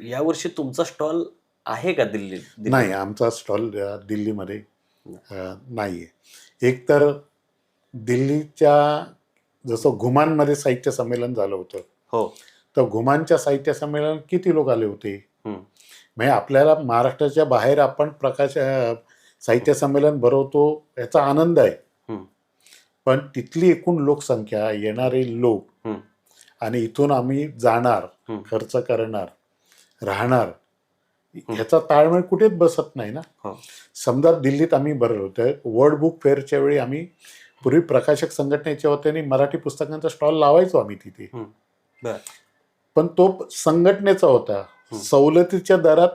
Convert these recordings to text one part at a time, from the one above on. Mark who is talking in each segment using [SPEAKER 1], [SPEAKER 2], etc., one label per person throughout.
[SPEAKER 1] यावर्षी तुमचा स्टॉल आहे का दिल्ली?
[SPEAKER 2] नाही आमचा स्टॉल दिल्लीमध्ये नाही आहे एक तर दिल्लीच्या जसं घुमानमध्ये साहित्य संमेलन झालं होतं
[SPEAKER 1] हो
[SPEAKER 2] तर घुमानच्या साहित्य संमेलन किती लोक आले होते. म्हणजे आपल्याला महाराष्ट्राच्या बाहेर आपण प्रकाश साहित्य संमेलन भरवतो याचा आनंद आहे. पण तिथली एकूण लोकसंख्या येणारे लोक. आणि इथून आम्ही जाणार. खर्च करणार राहणार ह्याचा ताळमेळ कुठेच बसत नाही ना
[SPEAKER 1] हो.
[SPEAKER 2] समजा दिल्लीत आम्ही भरलो तर वर्ल्ड बुक फेअरच्या वेळी आम्ही पूर्वी प्रकाशक संघटनेच्या वतीने मराठी पुस्तकांचा स्टॉल लावायचो आम्ही तिथे. पण तो संघटनेचा होता. सवलतीच्या दरात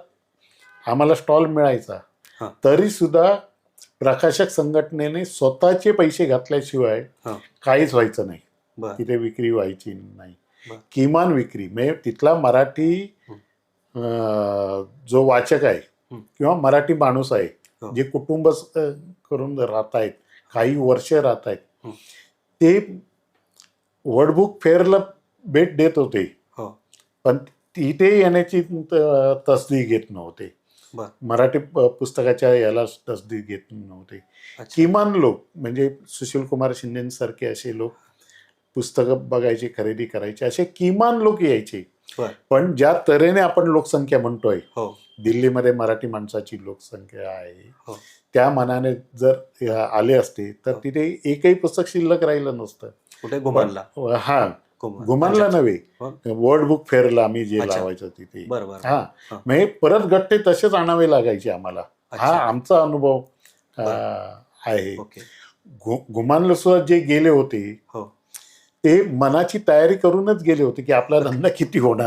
[SPEAKER 2] आम्हाला स्टॉल मिळायचा. तरी सुद्धा प्रकाशक संघटनेने स्वतःचे पैसे घातल्याशिवाय. काहीच व्हायचं नाही तिथे विक्री व्हायची नाही. किमान विक्री म्हणजे तिथला मराठी जो वाचक आहे. किंवा मराठी माणूस आहे. जे कुटुंब करून राहत आहेत काही वर्ष राहत आहेत. ते वर्ल्ड बुक फेअरला भेट देत होते
[SPEAKER 1] हो
[SPEAKER 2] पण तिथे येण्याची तसदी घेत नव्हते. मराठी पुस्तकाच्या याला तसदी घेत नव्हते किमान लोक म्हणजे सुशील कुमार शिंदेसारखे असे लोक पुस्तकं बघायचे खरेदी करायचे असे किमान लोक यायचे. पण ज्या तऱ्हेने आपण लोकसंख्या म्हणतोय
[SPEAKER 1] हो.
[SPEAKER 2] दिल्लीमध्ये मराठी माणसाची लोकसंख्या आहे
[SPEAKER 1] हो.
[SPEAKER 2] त्या मनाने जर आले असते तर
[SPEAKER 1] हो.
[SPEAKER 2] तिथे एकही पुस्तक शिल्लक राहिलं नसतं.
[SPEAKER 1] कुठे? घुमानला.
[SPEAKER 2] हा. गुमानला नव्हे. वर्ल्ड बुक फेअरला आम्ही जे. लावायचो तिथे. हा. म्हणजे परत गट्टे तसेच आणावे लागायचे आम्हाला. हा आमचा अनुभव. आहे. घुमानला सुद्धा जे गेले होते ते मनाची तयारी करूनच गेले होते की आपला धंदा किती होणार.